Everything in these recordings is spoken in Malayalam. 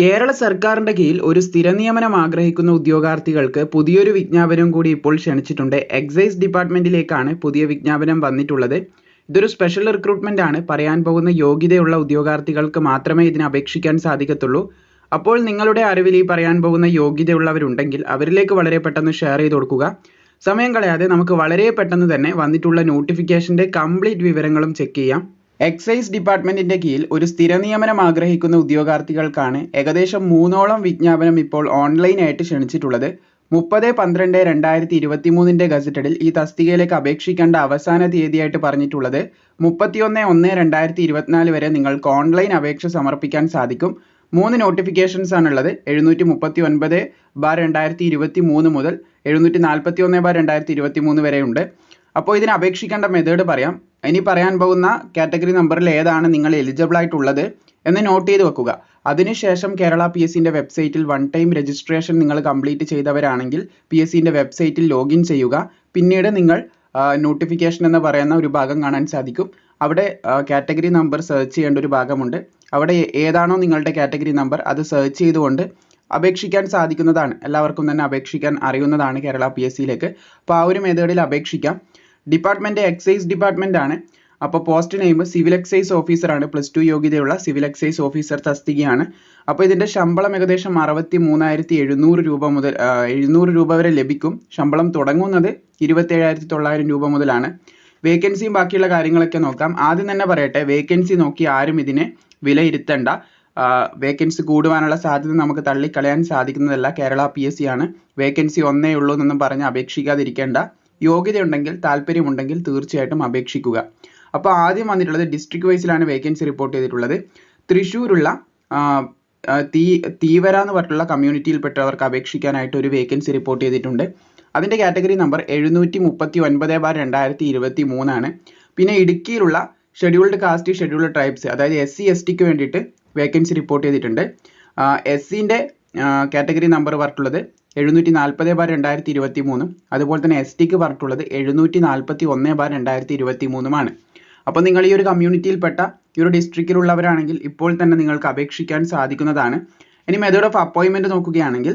കേരള സർക്കാരിന്റെ കീഴിൽ ഒരു സ്ഥിര നിയമനം ആഗ്രഹിക്കുന്ന ഉദ്യോഗാർത്ഥികൾക്ക് പുതിയൊരു വിജ്ഞാപനം കൂടി ഇപ്പോൾ ക്ഷണിച്ചിട്ടുണ്ട്. എക്സൈസ് ഡിപ്പാർട്ട്മെന്റിലേക്കാണ് പുതിയ വിജ്ഞാപനം വന്നിട്ടുള്ളത്. ഇതൊരു സ്പെഷ്യൽ റിക്രൂട്ട്മെന്റ് ആണ്. പറയാൻ പോകുന്ന യോഗ്യതയുള്ള ഉദ്യോഗാർത്ഥികൾക്ക് മാത്രമേ ഇതിന് അപേക്ഷിക്കാൻ സാധിക്കത്തുള്ളൂ. അപ്പോൾ നിങ്ങളുടെ അറിവിൽ ഈ പറയാൻ പോകുന്ന യോഗ്യതയുള്ളവരുണ്ടെങ്കിൽ അവരിലേക്ക് വളരെ പെട്ടെന്ന് ഷെയർ ചെയ്ത് കൊടുക്കുക. സമയം കളയാതെ നമുക്ക് വളരെ പെട്ടെന്ന് തന്നെ വന്നിട്ടുള്ള നോട്ടിഫിക്കേഷന്റെ കംപ്ലീറ്റ് വിവരങ്ങളും ചെക്ക് ചെയ്യാം. എക്സൈസ് ഡിപ്പാർട്ട്മെന്റിന്റെ കീഴിൽ ഒരു സ്ഥിര നിയമനം ആഗ്രഹിക്കുന്ന ഉദ്യോഗാർത്ഥികൾക്കാണ് ഏകദേശം മൂന്നോളം വിജ്ഞാപനം ഇപ്പോൾ ഓൺലൈനായിട്ട് ക്ഷണിച്ചിട്ടുള്ളത്. മുപ്പത് പന്ത്രണ്ട് രണ്ടായിരത്തി ഇരുപത്തി മൂന്നിന്റെ ഗസറ്റഡിൽ ഈ തസ്തികയിലേക്ക് അപേക്ഷിക്കേണ്ട അവസാന തീയതിയായിട്ട് പറഞ്ഞിട്ടുള്ളത് മുപ്പത്തിയൊന്ന് ഒന്ന് രണ്ടായിരത്തി ഇരുപത്തിനാല് വരെ നിങ്ങൾക്ക് ഓൺലൈൻ അപേക്ഷ സമർപ്പിക്കാൻ സാധിക്കും. മൂന്ന് നോട്ടിഫിക്കേഷൻസ് ആണുള്ളത്. എഴുന്നൂറ്റി മുപ്പത്തി ഒൻപത് ബാർ രണ്ടായിരത്തി ഇരുപത്തി മൂന്ന് മുതൽ എഴുന്നൂറ്റി നാൽപ്പത്തി ഒന്ന് ബാർ രണ്ടായിരത്തി ഇരുപത്തി മൂന്ന് വരെ ഉണ്ട് അപ്പോൾ ഇതിന് അപേക്ഷിക്കേണ്ട മെത്തേഡ് പറയാം. ഇനി പറയാൻ പോകുന്ന കാറ്റഗറി നമ്പറിൽ ഏതാണ് നിങ്ങൾ എലിജിബിൾ ആയിട്ടുള്ളത് എന്ന് നോട്ട് ചെയ്ത് വെക്കുക. അതിനുശേഷം കേരള പി എസ് സിന്റെ വെബ്സൈറ്റിൽ വൺ ടൈം രജിസ്ട്രേഷൻ നിങ്ങൾ കംപ്ലീറ്റ് ചെയ്തവരാണെങ്കിൽ പി എസ് സിന്റെ വെബ്സൈറ്റിൽ ലോഗിൻ ചെയ്യുക. പിന്നീട് നിങ്ങൾ നോട്ടിഫിക്കേഷൻ എന്ന് പറയുന്ന ഒരു ഭാഗം കാണാൻ സാധിക്കും. അവിടെ കാറ്റഗറി നമ്പർ സെർച്ച് ചെയ്യേണ്ട ഒരു ഭാഗമുണ്ട്. അവിടെ ഏതാണോ നിങ്ങളുടെ കാറ്റഗറി നമ്പർ അത് സെർച്ച് ചെയ്തുകൊണ്ട് അപേക്ഷിക്കാൻ സാധിക്കുന്നതാണ്. എല്ലാവർക്കും തന്നെ അപേക്ഷിക്കാൻ അറിയുന്നതാണ് കേരള പി എസ് സിയിലേക്ക് അപ്പോൾ ആ ഒരു മെത്തേഡിൽ അപേക്ഷിക്കാം. ഡിപ്പാർട്ട്മെന്റ് എക്സൈസ് ഡിപ്പാർട്ട്മെന്റ് ആണ്. അപ്പോൾ പോസ്റ്റ് നെയിം സിവിൽ എക്സൈസ് ഓഫീസറാണ് പ്ലസ് ടു യോഗ്യതയുള്ള സിവിൽ എക്സൈസ് ഓഫീസർ തസ്തികയാണ്. അപ്പോൾ ഇതിന്റെ ശമ്പളം ഏകദേശം അറുപത്തി മൂന്നായിരത്തി എഴുന്നൂറ് രൂപ മുതൽ എഴുന്നൂറ് രൂപ വരെ ലഭിക്കും. ശമ്പളം തുടങ്ങുന്നത് ഇരുപത്തേഴായിരത്തി തൊള്ളായിരം രൂപ മുതലാണ്. വേക്കൻസിയും ബാക്കിയുള്ള കാര്യങ്ങളൊക്കെ നോക്കാം. ആദ്യം തന്നെ പറയട്ടെ വേക്കൻസി നോക്കി ആരും ഇതിനെ വിലയിരുത്തേണ്ട. വേക്കൻസി കൂടുവാനുള്ള സാധ്യത നമുക്ക് തള്ളിക്കളയാൻ സാധിക്കുന്നതല്ല. കേരള പി എസ് സി ആണ്. വേക്കൻസി ഒന്നേ ഉള്ളൂ എന്നൊന്നും പറഞ്ഞ് അപേക്ഷിക്കാതിരിക്കേണ്ട. യോഗ്യതയുണ്ടെങ്കിൽ താല്പര്യമുണ്ടെങ്കിൽ തീർച്ചയായിട്ടും അപേക്ഷിക്കുക. അപ്പോൾ ആദ്യം വന്നിട്ടുള്ളത് ഡിസ്ട്രിക്ട് വൈസിലാണ് വേക്കൻസി റിപ്പോർട്ട് ചെയ്തിട്ടുള്ളത്. തൃശ്ശൂരുള്ള തീ തീവര എന്ന് പറഞ്ഞിട്ടുള്ള കമ്മ്യൂണിറ്റിയിൽപ്പെട്ടവർക്ക് അപേക്ഷിക്കാനായിട്ട് ഒരു വേക്കൻസി റിപ്പോർട്ട് ചെയ്തിട്ടുണ്ട്. അതിന്റെ കാറ്റഗറി നമ്പർ എഴുന്നൂറ്റി മുപ്പത്തി ഒൻപത് ബാർ രണ്ടായിരത്തി ഇരുപത്തി മൂന്നാണ് പിന്നെ ഇടുക്കിയിലുള്ള ഷെഡ്യൂൾഡ് കാസ്റ്റ് ഷെഡ്യൂൾഡ് ട്രൈബ്സ് അതായത് എസ് സി എസ് ടിക്ക് വേണ്ടിയിട്ട് വേക്കൻസി റിപ്പോർട്ട് ചെയ്തിട്ടുണ്ട്. എസ് സിന്റെ കാറ്റഗറി നമ്പർ പറഞ്ഞിട്ടുള്ളത് എഴുന്നൂറ്റി നാൽപ്പത് ബാർ രണ്ടായിരത്തി ഇരുപത്തി മൂന്നും അതുപോലെ തന്നെ എസ് ടിക്ക് പറഞ്ഞിട്ടുള്ളത് എഴുന്നൂറ്റി നാൽപ്പത്തി ഒന്ന് ബാർ രണ്ടായിരത്തി ഇരുപത്തി മൂന്നുമാണ് അപ്പോൾ നിങ്ങൾ ഈ ഒരു കമ്മ്യൂണിറ്റിയിൽപ്പെട്ട ഈ ഒരു ഡിസ്ട്രിക്റ്റിലുള്ളവരാണെങ്കിൽ ഇപ്പോൾ തന്നെ നിങ്ങൾക്ക് അപേക്ഷിക്കാൻ സാധിക്കുന്നതാണ്. ഇനി മെത്തേഡ് ഓഫ് അപ്പോയിൻമെന്റ് നോക്കുകയാണെങ്കിൽ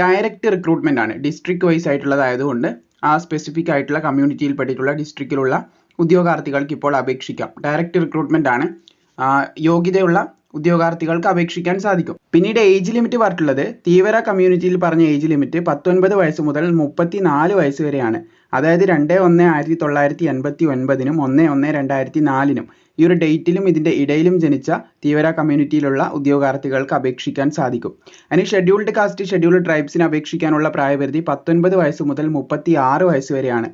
ഡയറക്റ്റ് റിക്രൂട്ട്മെന്റ് ആണ്. ഡിസ്ട്രിക്ട് വൈസ് ആയിട്ടുള്ളതായതുകൊണ്ട് ആ സ്പെസിഫിക് ആയിട്ടുള്ള കമ്മ്യൂണിറ്റിയിൽപ്പെട്ടിട്ടുള്ള ഡിസ്ട്രിക്റ്റിലുള്ള ഉദ്യോഗാർത്ഥികൾക്ക് ഇപ്പോൾ അപേക്ഷിക്കാം. ഡയറക്റ്റ് റിക്രൂട്ട്മെന്റ് ആണ്. യോഗ്യതയുള്ള ഉദ്യോഗാർത്ഥികൾക്ക് അപേക്ഷിക്കാൻ സാധിക്കും. പിന്നീട് ഏജ് ലിമിറ്റ് പറഞ്ഞിട്ടുള്ളത് തീവ്ര കമ്മ്യൂണിറ്റിയിൽ പറഞ്ഞ ഏജ് ലിമിറ്റ് പത്തൊൻപത് വയസ്സ് മുതൽ മുപ്പത്തി നാല് വയസ്സ് വരെയാണ്. അതായത് രണ്ട് ഒന്ന് ആയിരത്തി തൊള്ളായിരത്തി എൺപത്തി ഒൻപതിനും ഒന്ന് ഒന്ന് രണ്ടായിരത്തി നാലിനും ഈ ഒരു ഡേറ്റിലും ഇതിന്റെ ഇടയിലും ജനിച്ച തീവ്ര കമ്മ്യൂണിറ്റിയിലുള്ള ഉദ്യോഗാർത്ഥികൾക്ക് അപേക്ഷിക്കാൻ സാധിക്കും. അതിന് ഷെഡ്യൂൾഡ് കാസ്റ്റ് ഷെഡ്യൂൾഡ് ട്രൈബ്സിന് അപേക്ഷിക്കാനുള്ള പ്രായപരിധി പത്തൊൻപത് വയസ്സ് മുതൽ മുപ്പത്തി ആറ് വയസ്സ് വരെയാണ്.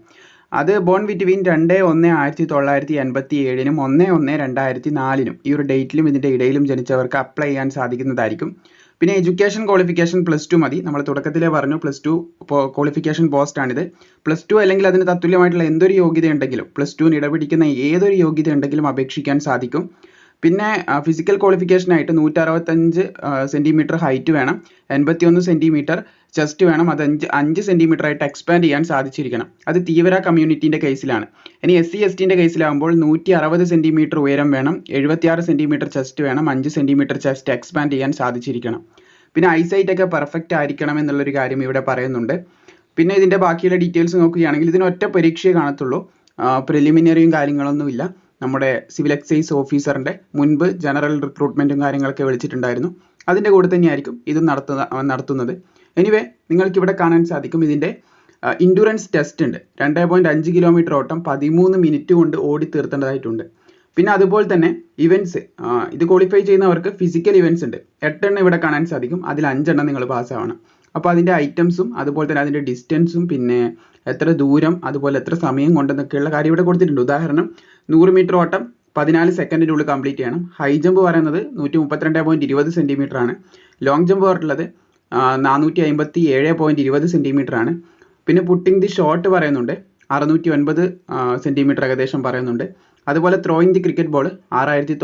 അത് ബോൺ വിറ്റ്വീൻ രണ്ട് ഒന്ന് ആയിരത്തി തൊള്ളായിരത്തി എൺപത്തി ഏഴിനും ഒന്ന് ഒന്ന് രണ്ടായിരത്തി നാലിനും ഈ ഒരു ഡേറ്റിലും ഇതിന്റെ ഇടയിലും ജനിച്ചവർക്ക് അപ്ലൈ ചെയ്യാൻ സാധിക്കുന്നതായിരിക്കും. പിന്നെ എഡ്യൂക്കേഷൻ ക്വാളിഫിക്കേഷൻ പ്ലസ് ടു മതി. നമ്മൾ തുടക്കത്തിലേ പറഞ്ഞു പ്ലസ് ടു ക്വാളിഫിക്കേഷൻ പോസ്റ്റ് ആണിത്. പ്ലസ് ടു അല്ലെങ്കിൽ അതിന് തത്തുല്യമായിട്ടുള്ള എന്തൊരു യോഗ്യത ഉണ്ടെങ്കിലും പ്ലസ് ടുവിന് ഇടപിടിക്കുന്ന ഏതൊരു യോഗ്യത ഉണ്ടെങ്കിലും അപേക്ഷിക്കാൻ സാധിക്കും. പിന്നെ ഫിസിക്കൽ ക്വാളിഫിക്കേഷനായിട്ട് നൂറ്ററുപത്തഞ്ച് സെന്റിമീറ്റർ ഹൈറ്റ് വേണം. എൺപത്തിയൊന്ന് സെന്റിമീറ്റർ ചെസ്റ്റ് വേണം. അത് അഞ്ച് അഞ്ച് സെന്റിമീറ്ററായിട്ട് എക്സ്പാൻഡ് ചെയ്യാൻ സാധിച്ചിരിക്കണം. അത് തീവ്ര കമ്മ്യൂണിറ്റീന്റെ കേസിലാണ് ഇനി എസ് സി എസ് ടീന്റെ കേസിലാകുമ്പോൾ നൂറ്റി അറുപത് സെന്റിമീറ്റർ ഉയരം വേണം. എഴുപത്തിയാറ് സെന്റിമീറ്റർ ചെസ്റ്റ് വേണം. അഞ്ച് സെന്റിമീറ്റർ ചെസ്റ്റ് എക്സ്പാൻഡ് ചെയ്യാൻ സാധിച്ചിരിക്കണം. പിന്നെ ഐസൈറ്റ് ഒക്കെ പെർഫെക്റ്റ് ആയിരിക്കണം എന്നുള്ളൊരു കാര്യം ഇവിടെ പറയുന്നുണ്ട്. പിന്നെ ഇതിന്റെ ബാക്കിയുള്ള ഡീറ്റെയിൽസ് നോക്കുകയാണെങ്കിൽ ഇതിന് ഒറ്റ പരീക്ഷയെ കാണത്തുള്ളൂ. പ്രിലിമിനറിയും കാര്യങ്ങളൊന്നുമില്ല. നമ്മുടെ സിവിൽ എക്സൈസ് ഓഫീസറിന്റെ മുൻപ് ജനറൽ റിക്രൂട്ട്മെന്റും കാര്യങ്ങളൊക്കെ വിളിച്ചിട്ടുണ്ടായിരുന്നു. അതിന്റെ കൂടെ തന്നെയായിരിക്കും ഇത് നടത്തുന്ന നടത്തുന്നത്. എനിവേ നിങ്ങൾക്ക് ഇവിടെ കാണാൻ സാധിക്കും ഇതിന്റെ ഇൻഡുറൻസ് ടെസ്റ്റ് ഉണ്ട്. രണ്ട് പോയിന്റ് അഞ്ച് കിലോമീറ്റർ ഓട്ടം പതിമൂന്ന് മിനിറ്റ് കൊണ്ട് ഓടി തീർത്തേണ്ടതായിട്ടുണ്ട്. പിന്നെ അതുപോലെ തന്നെ ഇവന്റ്സ് ഇത് ക്വാളിഫൈ ചെയ്യുന്നവർക്ക് ഫിസിക്കൽ ഇവന്റ്സ് ഉണ്ട്. എട്ടെണ്ണം ഇവിടെ കാണാൻ സാധിക്കും. അതിൽ അഞ്ചെണ്ണം നിങ്ങൾ പാസ്സാവണം അപ്പോൾ അതിന്റെ ഐറ്റംസും അതുപോലെ തന്നെ അതിന്റെ ഡിസ്റ്റൻസും പിന്നെ എത്ര ദൂരം അതുപോലെ എത്ര സമയം കൊണ്ടെന്നൊക്കെയുള്ള കാര്യം ഇവിടെ കൊടുത്തിട്ടുണ്ട്. ഉദാഹരണം നൂറ് മീറ്റർ ഓട്ടം പതിനാല് സെക്കൻഡിന്റെ ഉള്ളിൽ കംപ്ലീറ്റ് ചെയ്യണം ഹൈ ജമ്പ് പറയുന്നത് നൂറ്റി മുപ്പത്തിരണ്ട് പോയിന്റ് ഇരുപത് സെന്റിമീറ്റർ ആണ്. ലോങ് ജമ്പ് പറഞ്ഞിട്ടുള്ളത് നാനൂറ്റി അമ്പത്തി ഏഴ് പോയിന്റ് ഇരുപത് സെന്റിമീറ്റർ ആണ്. പിന്നെ പുട്ടിങ് ദി ഷോട്ട് പറയുന്നുണ്ട് അറുന്നൂറ്റി ഒൻപത് സെന്റിമീറ്റർ ഏകദേശം പറയുന്നുണ്ട്. അതുപോലെ ത്രോയിങ് ദി ക്രിക്കറ്റ് ബോൾ ആറായിരത്തി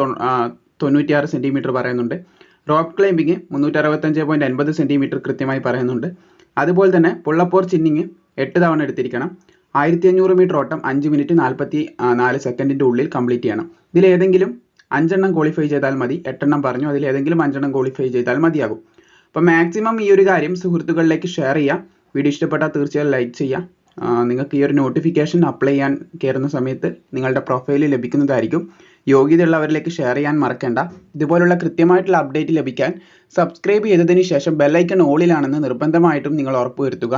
തൊണ്ണൂറ്റിയാറ് സെന്റിമീറ്റർ പറയുന്നുണ്ട്. റോപ്പ് ക്ലൈമ്പിങ് മുന്നൂറ്റി അറുപത്തഞ്ച് പോയിന്റ് അൻപത് സെന്റിമീറ്റർ കൃത്യമായി പറയുന്നുണ്ട്. അതുപോലെ തന്നെ പുള്ളപ്പോർ ചിന്നിങ് എട്ട് തവണ എടുത്തിരിക്കണം. ആയിരത്തി അഞ്ഞൂറ് മീറ്റർ ഓട്ടം അഞ്ച് മിനിറ്റ് നാൽപ്പത്തി നാല് സെക്കൻഡിന്റെ ഉള്ളിൽ കംപ്ലീറ്റ് ചെയ്യണം. ഇതിലേതെങ്കിലും അഞ്ചെണ്ണം ക്വാളിഫൈ ചെയ്താൽ മതി. എട്ടെണ്ണം പറഞ്ഞു. അതിൽ ഏതെങ്കിലും അഞ്ചെണ്ണം ക്വാളിഫൈ ചെയ്താൽ മതിയാകും. അപ്പോൾ മാക്സിമം ഈ ഒരു കാര്യം സുഹൃത്തുക്കളിലേക്ക് ഷെയർ ചെയ്യുക വീഡിയോ ഇഷ്ടപ്പെട്ടാൽ തീർച്ചയായും ലൈക്ക് ചെയ്യുക നിങ്ങൾക്ക് ഈ ഒരു നോട്ടിഫിക്കേഷൻ അപ്ലൈ ചെയ്യാൻ കയറുന്ന സമയത്ത് നിങ്ങളുടെ പ്രൊഫൈൽ ലഭിക്കുന്നതായിരിക്കും. യോഗ്യതയുള്ളവരിലേക്ക് ഷെയർ ചെയ്യാൻ മറക്കണ്ട. ഇതുപോലുള്ള കൃത്യമായിട്ടുള്ള അപ്ഡേറ്റ് ലഭിക്കാൻ സബ്സ്ക്രൈബ് ചെയ്തതിന് ശേഷം ബെല്ലൈക്കൺ ഓളിലാണെന്ന് നിർബന്ധമായിട്ടും നിങ്ങൾ ഉറപ്പുവരുത്തുക.